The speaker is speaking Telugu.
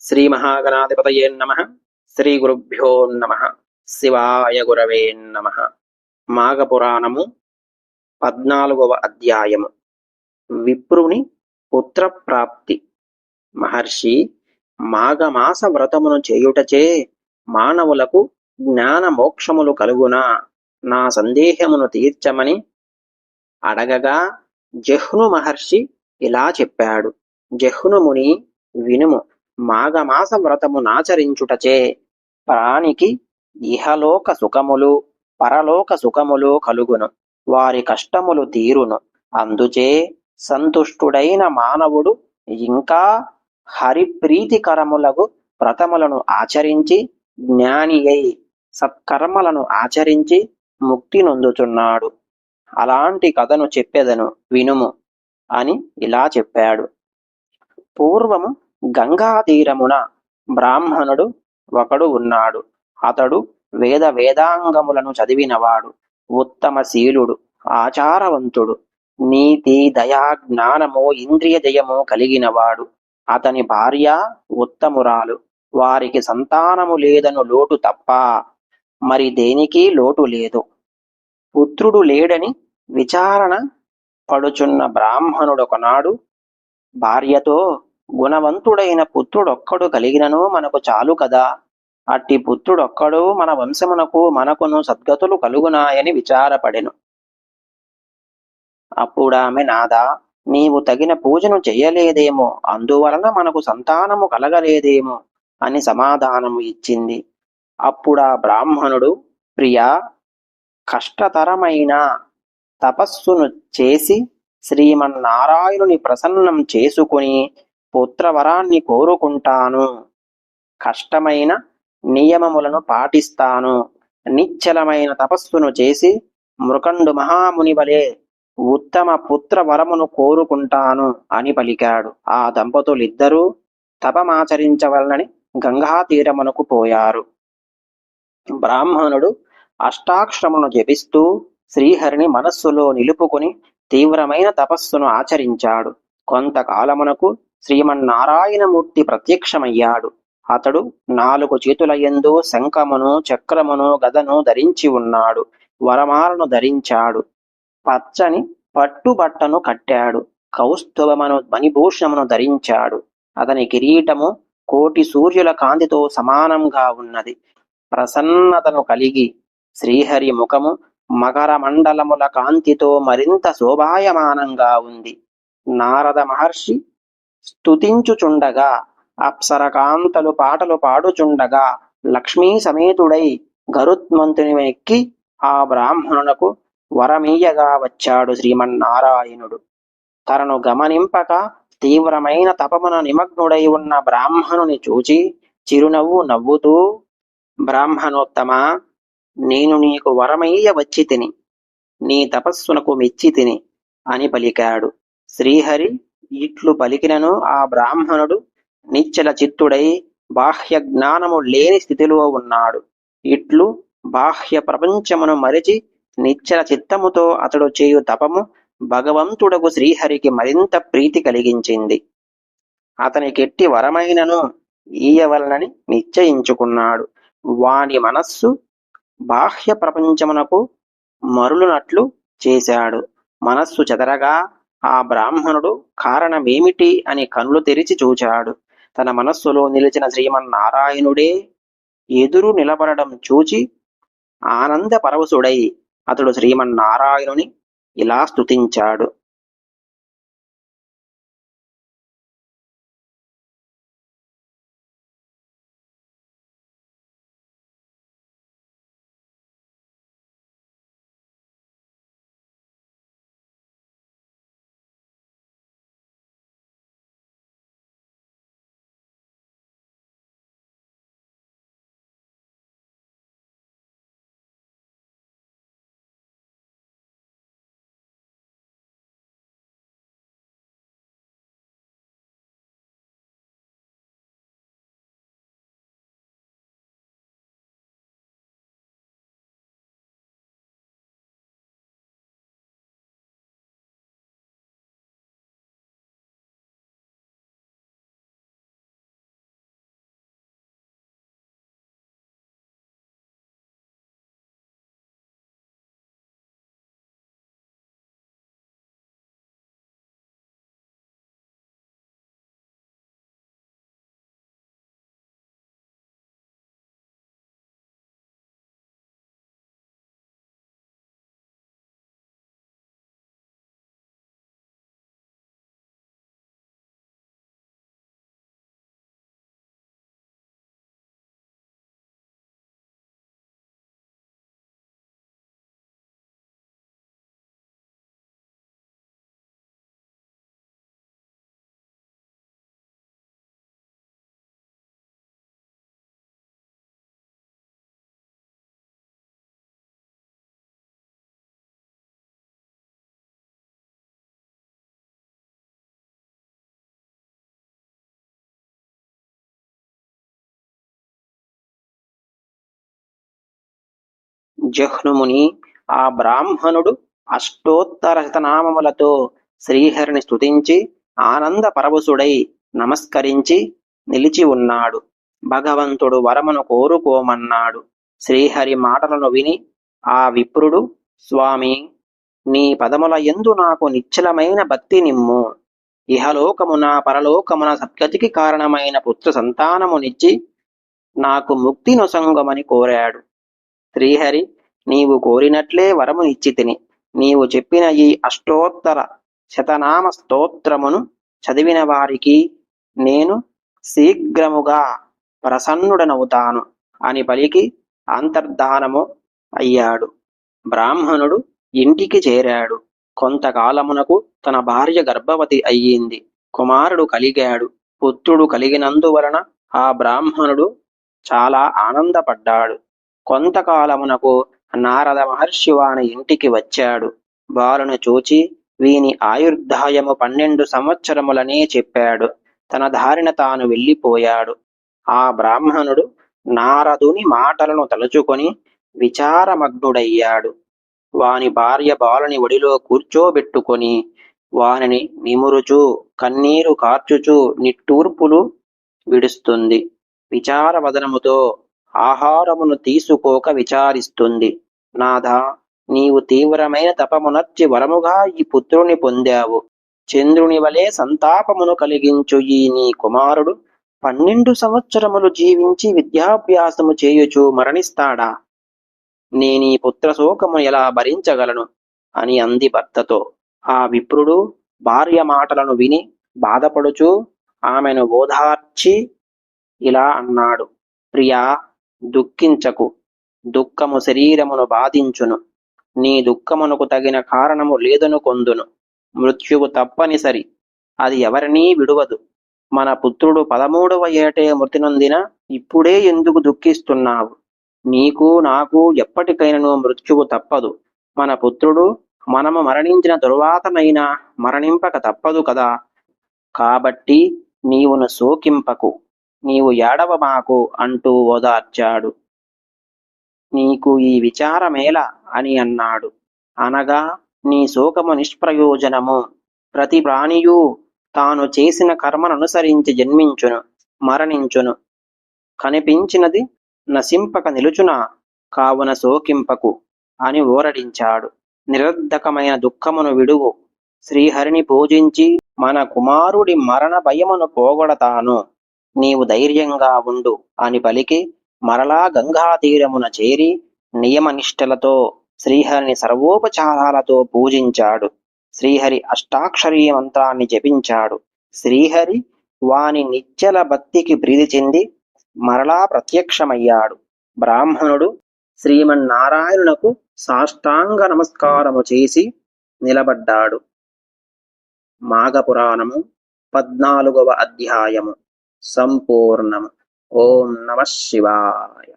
శ్రీ మహాగణాధిపతయే నమ. శ్రీ గురుభ్యో నమ. శివాయ గురవే నమ. మాఘపురాణము పద్నాలుగవ అధ్యాయము. విప్రుని పుత్రప్రాప్తి. మహర్షి మాఘమాస వ్రతమును చేయుటచే మానవులకు జ్ఞాన మోక్షములు కలుగునా? నా సందేహమును తీర్చమని అడగగా జహ్ను మహర్షి ఇలా చెప్పాడు. జహ్నుముని వినుము. మాఘమాస వ్రతము నాచరించుటచే ప్రాణికి ఇహలోక సుఖములు పరలోక సుఖములు కలుగును. వారి కష్టములు తీరును. అందుచే సంతుష్టుడైన మానవుడు ఇంకా హరిప్రీతికరములకు వ్రతములను ఆచరించి జ్ఞాని అయి సత్కర్మలను ఆచరించి ముక్తి నొందుతున్నాడు అలాంటి కథను చెప్పెదను వినుము అని ఇలా చెప్పాడు. పూర్వము గంగా తీరమున బ్రాహ్మణుడు ఒకడు ఉన్నాడు. అతడు వేద వేదాంగములను చదివినవాడు. ఉత్తమ శీలుడు ఆచారవంతుడు నీతి దయా జ్ఞానము ఇంద్రియ జయము కలిగినవాడు. అతని భార్య ఉత్తమురాలు. వారికి సంతానము లేదను లోటు తప్ప మరి దేనికి లోటు లేదు. పుత్రుడు లేడని విచారణ పడుచున్న బ్రాహ్మణుడొకనాడు భార్యతో గుణవంతుడైన పుత్రుడొక్కడు కలిగినను మనకు చాలు కదా. అట్టి పుత్రుడొక్కడు మన వంశమునకు మనకును సద్గతులు కలుగునాయని విచారపడెను. అప్పుడామె నాదా నీవు తగిన పూజను చెయ్యలేదేమో అందువలన మనకు సంతానము కలగలేదేమో అని సమాధానము ఇచ్చింది. అప్పుడా బ్రాహ్మణుడు ప్రియా కష్టతరమైన తపస్సును చేసి శ్రీమన్నారాయణుని ప్రసన్నం చేసుకుని పుత్రవరాన్ని కోరుకుంటాను. కష్టమైన నియమములను పాటిస్తాను. నిశ్చలమైన తపస్సును చేసి మృకండు మహాముని వలె ఉత్తమ పుత్రవరమును కోరుకుంటాను అని పలికాడు. ఆ దంపతులిద్దరూ తపమాచరించవలనని గంగా తీరమునకు పోయారు. బ్రాహ్మణుడు అష్టాక్షరమును జపిస్తూ శ్రీహరిని మనస్సులో నిలుపుకుని తీవ్రమైన తపస్సును ఆచరించాడు. కొంతకాలమునకు శ్రీమన్నారాయణమూర్తి ప్రత్యక్షమయ్యాడు. అతడు నాలుగు చేతులయందు శంఖమును చక్రమును గదను ధరించి ఉన్నాడు. వరమాలను ధరించాడు. పచ్చని పట్టుబట్టను కట్టాడు. కౌస్తుభమను మణిభూషణమును ధరించాడు. అతని కిరీటము కోటి సూర్యుల కాంతితో సమానంగా ఉన్నది. ప్రసన్నతను కలిగి శ్రీహరి ముఖము మకర మండలముల కాంతితో మరింత శోభాయమానంగా ఉంది. నారద మహర్షి స్తుతించుచుండగా అప్సరకాంతలు పాటలు పాడుచుండగా లక్ష్మీ సమేతుడై గరుత్మంతుని ఎక్కి ఆ బ్రాహ్మణునకు వరమీయగా వచ్చాడు శ్రీమన్నారాయణుడు. తనను గమనింపక తీవ్రమైన తపమున నిమగ్నుడై ఉన్న బ్రాహ్మణుని చూచి చిరునవ్వు నవ్వుతూ బ్రాహ్మణోత్తమా నేను నీకు వరమయ్య వచ్చి తిని నీ తపస్సునకు మెచ్చి తిని అని పలికాడు. శ్రీహరి ఇట్లు పలికినను ఆ బ్రాహ్మణుడు నిశ్చల చిత్తుడై బాహ్య జ్ఞానము లేని స్థితిలో ఉన్నాడు. ఇట్లు బాహ్య ప్రపంచమును మరిచి నిశ్చల చిత్తముతో అతడు చేయు తపము భగవంతుడకు శ్రీహరికి మరింత ప్రీతి కలిగించింది. అతనికెట్టి వరమైనను ఈయవలనని నిశ్చయించుకున్నాడు. వాని మనస్సు బాహ్య ప్రపంచమునకు మరులునట్లు చేశాడు. మనస్సు చెదరగా ఆ బ్రాహ్మణుడు కారణమేమిటి అని కనులు తెరిచి చూచాడు. తన మనస్సులో నిలిచిన శ్రీమన్నారాయణుడే ఎదురు నిలబడడం చూచి ఆనంద పరవశుడై అతడు శ్రీమన్నారాయణుని ఇలా స్తుతించాడు. జహ్నుముని ఆ బ్రాహ్మణుడు అష్టోత్తర శతనామములతో శ్రీహరిని స్తుతించి ఆనంద పరవశుడై నమస్కరించి నిలిచి ఉన్నాడు. భగవంతుడు వరమును కోరుకోమన్నాడు. శ్రీహరి మాటలను విని ఆ విప్రుడు స్వామి నీ పదముల ఎందు నాకు నిశ్చలమైన భక్తి నిమ్ము. ఇహలోకమున పరలోకమున సద్గతికి కారణమైన పుత్ర సంతానమునిచ్చి నాకు ముక్తి నొసంగమని కోరాడు. శ్రీహరి నీవు కోరినట్లే వరము తిని. నీవు చెప్పిన ఈ అష్టోత్తర శతనామ స్తోత్రమును చదివిన వారికి నేను శీఘ్రముగా ప్రసన్నుడనవుతాను అని పలికి అంతర్ధానము అయ్యాడు. బ్రాహ్మణుడు ఇంటికి చేరాడు. కొంతకాలమునకు తన భార్య గర్భవతి అయ్యింది. కుమారుడు కలిగాడు. పుత్రుడు కలిగినందువలన ఆ బ్రాహ్మణుడు చాలా ఆనందపడ్డాడు. కొంతకాలమునకు నారద మహర్షి వాని ఇంటికి వచ్చాడు. బాలును చూచి వీని ఆయుర్దాయము పన్నెండు సంవత్సరములనే చెప్పాడు. తన దారిన తాను వెళ్ళిపోయాడు. ఆ బ్రాహ్మణుడు నారదుని మాటలను తలుచుకొని విచారమగ్నుడయ్యాడు. వాని భార్య బాలుని ఒడిలో కూర్చోబెట్టుకొని వానిని నిమురుచూ కన్నీరు కార్చుచూ నిట్టూర్పులు విడుస్తుంది. విచారవదనముతో ఆహారమును తీసుకోక విచారిస్తుంది. నాథా నీవు తీవ్రమైన తపమునర్చి వరముగా ఈ పుత్రుని పొందావు. చంద్రుని వలె సంతాపమును కలిగించు ఈ నీ కుమారుడు. పన్నెండు సంవత్సరములు జీవించి విద్యాభ్యాసము చేయుచు మరణిస్తాడా? నేనీ పుత్రశోకము ఎలా భరించగలను? అని అంది భర్తతో. ఆ విప్రుడు భార్య మాటలను విని బాధపడుచు ఆమెను ఓదార్చి ఇలా అన్నాడు. ప్రియా దుఃఖించకు. దుఃఖము శరీరమును బాధించును. నీ దుఃఖమునకు తగిన కారణము లేదను కొందును. మృత్యువు తప్పనిసరి. అది ఎవరినీ విడువదు. మన పుత్రుడు పదమూడవ ఏటే మృతి నొందిన ఇప్పుడే ఎందుకు దుఃఖిస్తున్నావు? నీకు నాకు ఎప్పటికైనను మృత్యువు తప్పదు. మన పుత్రుడు మనము మరణించిన తరువాతనైనా మరణింపక తప్పదు కదా. కాబట్టి నీవును సోకింపకు నీవు ఏడవ మాకు అంటూ ఓదార్చాడు. నీకు ఈ విచారమేల అని అన్నాడు. అనగా నీ శోకము నిష్ప్రయోజనము. ప్రతి ప్రాణియు తాను చేసిన కర్మననుసరించి జన్మించును మరణించును. కనిపించినది నశింపక నిలుచున కావున శోకింపకు అని ఓరడించాడు. నిరర్ధకమైన దుఃఖమును విడువు. శ్రీహరిని పూజించి మన కుమారుడి మరణ భయమును పోగొడతాను. నీవు ధైర్యంగా ఉండు అని పలికి మరలా గంగాతీరమున చేరి నియమనిష్టలతో శ్రీహరిని సర్వోపచారాలతో పూజించాడు. శ్రీహరి అష్టాక్షరీ మంత్రాన్ని జపించాడు. శ్రీహరి వాని నిచ్చల భక్తికి ప్రీతి చెంది మరలా ప్రత్యక్షమయ్యాడు. బ్రాహ్మణుడు శ్రీమన్నారాయణునకు సాష్టాంగ నమస్కారము చేసి నిలబడ్డాడు. మాఘపురాణము పద్నాలుగవ అధ్యాయము. సంపూర్ణం. ఓం నమ శివాయ.